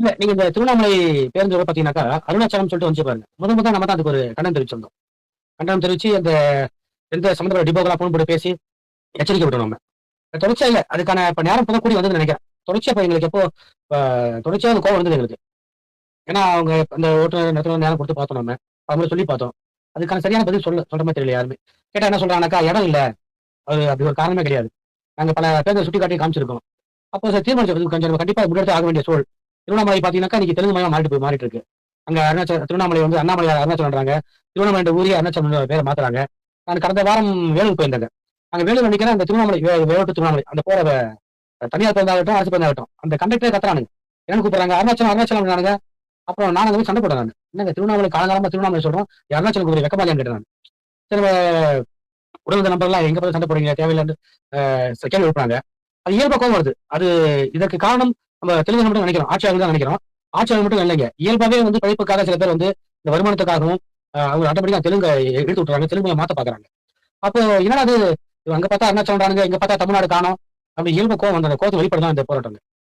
இல்ல நீங்க இந்த திருவண்ணாமலை பேருந்து பாத்தீங்கன்னாக்கா அருணாச்சலம் சொல்லிட்டு வந்து பாருங்க. முத முதல் நம்ம தான் அதுக்கு ஒரு கண்டனம் தெரிவிச்சிருந்தோம். கண்டனம் தெரிவிச்சு அந்த எந்த சம்பந்தப்பட்ட டிபோக்கெல்லாம் போன் போட்டு பேசி எச்சரிக்கை விட்டோம் நம்ம. தொடர்ச்சியா இல்ல அதுக்கான இப்ப நேரம் இப்பதான் கூடி வந்ததுன்னு நினைக்கிறேன். தொடர்ச்சியா இப்ப எங்களுக்கு எப்போ தொடர்ச்சியா கோவம் வந்தது எங்களுக்கு. ஏன்னா அவங்க அந்த ஓட்டுநர் நேரத்துல நேரம் கொடுத்து பார்த்தோம் நம்ம. அவங்கள சொல்லி பார்த்தோம். அதுக்கான சரியான பதில் சொல்ல சொல்ற மாதிரி தெரியல யாருமே. கேட்டா என்ன சொல்றாங்கனாக்கா இடம் இல்ல. அது அப்படி ஒரு காரணமே கிடையாது. நாங்க பல பேருந்து சுட்டி காட்டி காமிச்சிருக்கோம். அப்போ சார் தீர்மானிச்சு கொஞ்சம் நம்ம கண்டிப்பா முன்னெடுத்து ஆக வேண்டிய சூழல். திருவண்ணாமலை பாத்தீங்கன்னா இன்னைக்கு தெலுங்கு மயம் மாறிட்டு போய் மாறிட்டு இருக்கு. அங்க அருணாச்சல திருவண்ணாமலை வந்து அண்ணாமலையார் அருணாச்சலன்றாங்க திருவண்ணாமலை என்ற ஊரே அருணாச்சலம் பேரை மாத்துறாங்க. நான் கடந்த வாரம் வேலூர் போயிருந்தாங்க. அங்க வேலூர் நினைக்கிறேன் அந்த திருவண்ணாமலை வேலூர் திருவண்ணாமலை அந்த போற தனியார் பிறந்தாகட்டும் அரசு பிறந்தாகட்டும் அந்த கண்டக்டரே கத்துறானுங்க. என்னன்னு கூப்பிடுறாங்க? அருணாச்சலம் அருணாச்சலம் நானுங்க அப்புறம் நான் வந்து சண்டை போடுறேன் என்னங்க திருவண்ணாமலை காலங்காலமா திருவண்ணாமலை சொல்றோம்? அருணாச்சலம் கூட வெக்கமாலியான்னு கேட்டேன் சில சரி உடல் நம்பர்லாம் எங்க போய் சண்டை போடுறீங்க? தேவையில்லைன்னு கேள்வி எழுப்புறாங்க. அது இயல்பா கோவம் வருது. அது இதற்கு காரணம் நம்ம தெலுங்கு மட்டும் நினைக்கிறோம். ஆட்சியாளர் தான் நினைக்கிறோம். ஆட்சியாளர் மட்டும் இல்லைங்க. இயல்பாவே வந்து படிப்புக்காக சில பேர் வந்து இந்த வருமானத்துக்காகவும் அவங்க ஆட்டோமேட்டிக்கா தெலுங்கு எடுத்து விட்டுறாங்க. தெலுங்கு மாத்த பாக்குறாங்க. அப்போ என்னடா அது அங்க பார்த்தா அருணாச்சலம்ன்றானுங்க இங்க பார்த்தா தமிழ்நாடு காணும். அப்படி இயல்பு கோவம் அந்த கோவத்தை வெளிப்படுதான் இந்த போராட்டம்